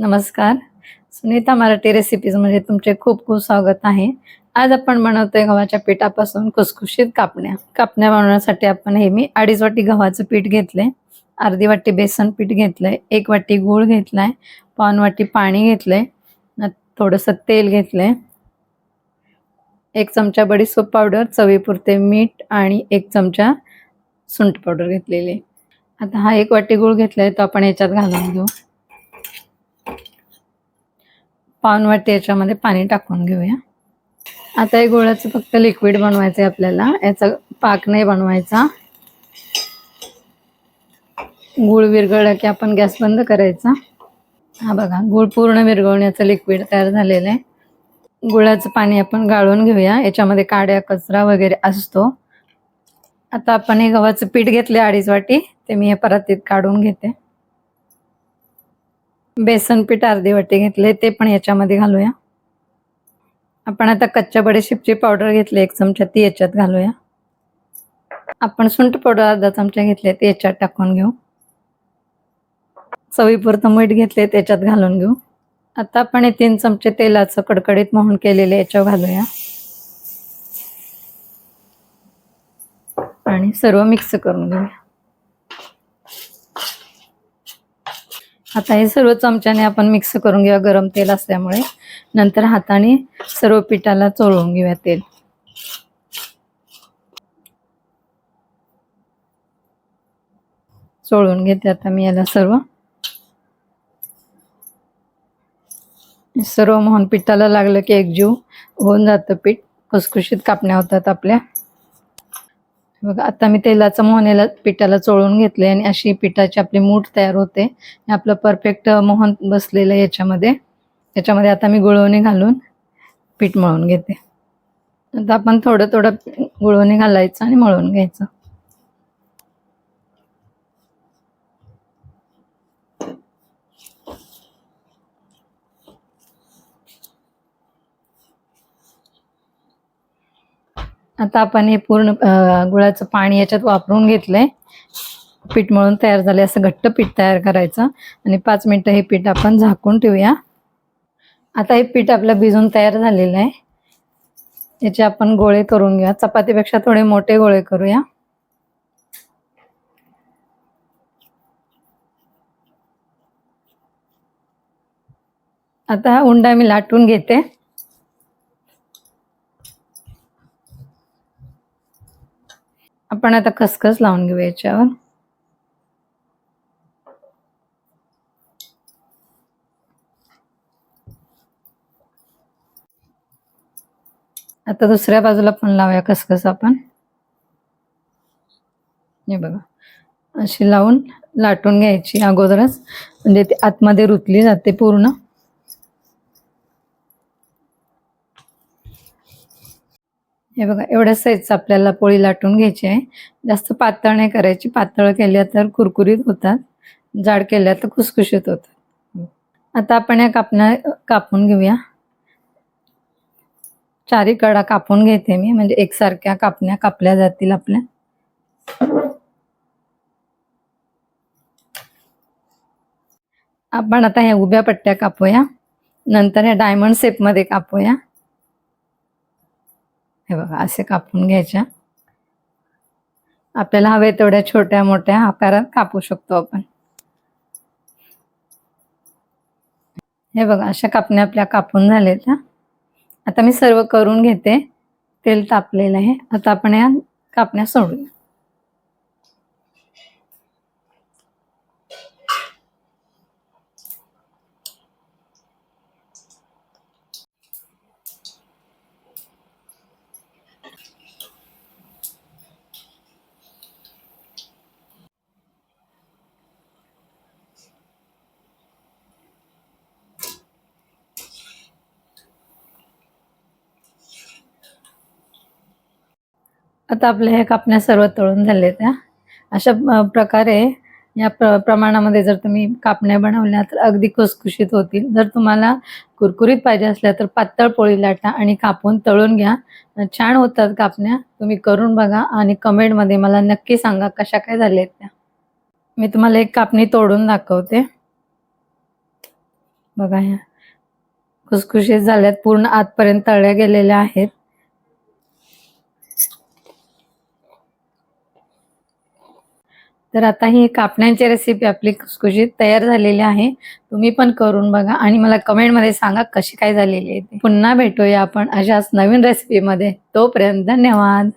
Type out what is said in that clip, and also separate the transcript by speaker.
Speaker 1: नमस्कार. सुनीता मराठी रेसिपीज म्हणजे तुमचे खूप खूप स्वागत आहे. आज आपण बनवतोय गव्हाच्या पिठापासून खुसखुशीत कापण्या. कापण्या बनवण्यासाठी आपण हे मी अडीच वाटी गव्हाचं पीठ घेतलंय. अर्धी वाटी बेसन पीठ घेतलंय. एक वाटी गूळ घेतलाय. पाऊन वाटी पाणी घेतलंय. न- थोडंसं तेल घेतलंय. एक चमचा बडीसोप पावडर चवीपुरते मीठ आणि एक चमचा सुंठ पावडर घेतलेली. आता हा एक वाटी गूळ घेतलाय तो आपण याच्यात घालून घेऊ. पाऊण याच्यामध्ये पाणी टाकून घेऊया. आता हे गोळ्याचं फक्त लिक्विड बनवायचं आहे आपल्याला. याचा पाक नाही बनवायचा. गुळ विरघळला की आपण गॅस बंद करायचा. हा बघा गुळ पूर्ण विरघळण्याचं लिक्विड तयार झालेलं आहे. गुळाचं पाणी आपण गाळून घेऊया. याच्यामध्ये काड्या कचरा वगैरे असतो. आता आपण हे गव्हाचं पीठ घेतले अडीच वाटी. ते मी हे परातीत काढून घेते. बेसन पीठ अर्धी वाटी घेतले ते पण याच्यामध्ये घालूया. आपण आता कच्च्या बडीशेपची पावडर घेतली एक चमचा ती याच्यात घालूया. आपण सुंठ पावडर अर्धा चमचा घेतले ते याच्यात टाकून घेऊ. चवीपुरतं मीठ घेतले त्याच्यात घालून घेऊ. आता आपण हे तीन चमचे तेलाचं कडकडीत मोहन केलेले याच्यावर घालूया. आणि सर्व मिक्स करून घेऊया. आता हे सर्व चमच्याने आपण मिक्स करून घेऊया गरम तेल असल्यामुळे. नंतर हाताने सर्व पिठाला चोळून घेऊया तेल. चोळून घेते आता मी याला सर्व. सर्व मोहन पिठाला लागलं की एकजीव होऊन जातं पीठ. खुसखुशीत कापण्या होतात आपल्या. बघा आता मी तेलाचं मोहनेला पिठाला चोळून घेतले आणि अशी पिठाची आपली मूठ तयार होते. हे आपलं परफेक्ट मोहन बसलेलं आहे याच्यामध्ये. याच्यामध्ये आता मी गुळवणी घालून पीठ मळून घेते. आता आपण थोडं थोडं गुळवणी घालायचं आणि मळून घ्यायचं. आता आपण हे पूर्ण गुळाचं पाणी याच्यात वापरून घेतलंय. पीठ मळून तयार झाले असं घट्ट पीठ तयार करायचं. आणि पाच मिनटं हे पीठ आपण झाकून ठेवूया. आता हे पीठ आपलं भिजून तयार झालेलं आहे. याचे आपण गोळे करून घेऊया. चपातीपेक्षा थोडे मोठे गोळे करूया. आता उंडा मी लाटून घेते. आपण आता खसखस लावून घेऊ याच्यावर. आता दुसऱ्या बाजूला पण लावूया खसखस आपण. हे बघा अशी लावून लाटून घ्यायची अगोदरच. म्हणजे ती आतमध्ये रुतली जाते पूर्ण. हे बघा एवढ्या साईजचं आपल्याला पोळी लाटून घ्यायची आहे. जास्त पातळ नाही करायची. पातळ केल्या तर कुरकुरीत होतात. जाड केल्या तर खुसखुशीत होतात. आता आपण या कापण्या कापून घेऊया. चारी कडा कापून घेते मी. म्हणजे एकसारख्या कापण्या कापल्या जातील आपल्या. आपण आता ह्या उभ्या पट्ट्या कापूया. नंतर ह्या डायमंड शेपमध्ये कापूया. हे बघा असे कापून घ्यायच्या. आपल्याला हवे तेवढ्या छोट्या मोठ्या आकारात कापू शकतो आपण. हे बघा अशा कापण्या आपल्या कापून झालेत आता मी सर्व करून घेते. तेल तापलेलं आहे. आता आपण या कापण्या सोडूया. आता आपल्या ह्या कापण्या सर्व तळून झाल्या त्या अशा प्रकारे या प्र प्रमाणामध्ये जर तुम्ही कापण्या बनवल्या तर अगदी खुसखुशीत होतील. जर तुम्हाला कुरकुरीत पाहिजे असल्या तर पातळ पोळी लाटा आणि कापून तळून घ्या. छान होतात कापण्या. तुम्ही करून बघा आणि कमेंटमध्ये मला नक्की सांगा कशा काय झाल्या आहेत त्या. मी तुम्हाला एक कापणी तोडून दाखवते. बघा ह्या. खुसखुशीत झाल्यात. पूर्ण आतपर्यंत तळल्या गेलेल्या आहेत. तर आता ही कापण्यांची रेसिपी आपली खुसखुशीत तयार झालेली आहे. तुम्ही पण करून बघा आणि मला कमेंटमध्ये सांगा कशी काय झालेली आहे पुन्हा भेटूया आपण अशाच नवीन रेसिपीमध्ये तोपर्यंत धन्यवाद.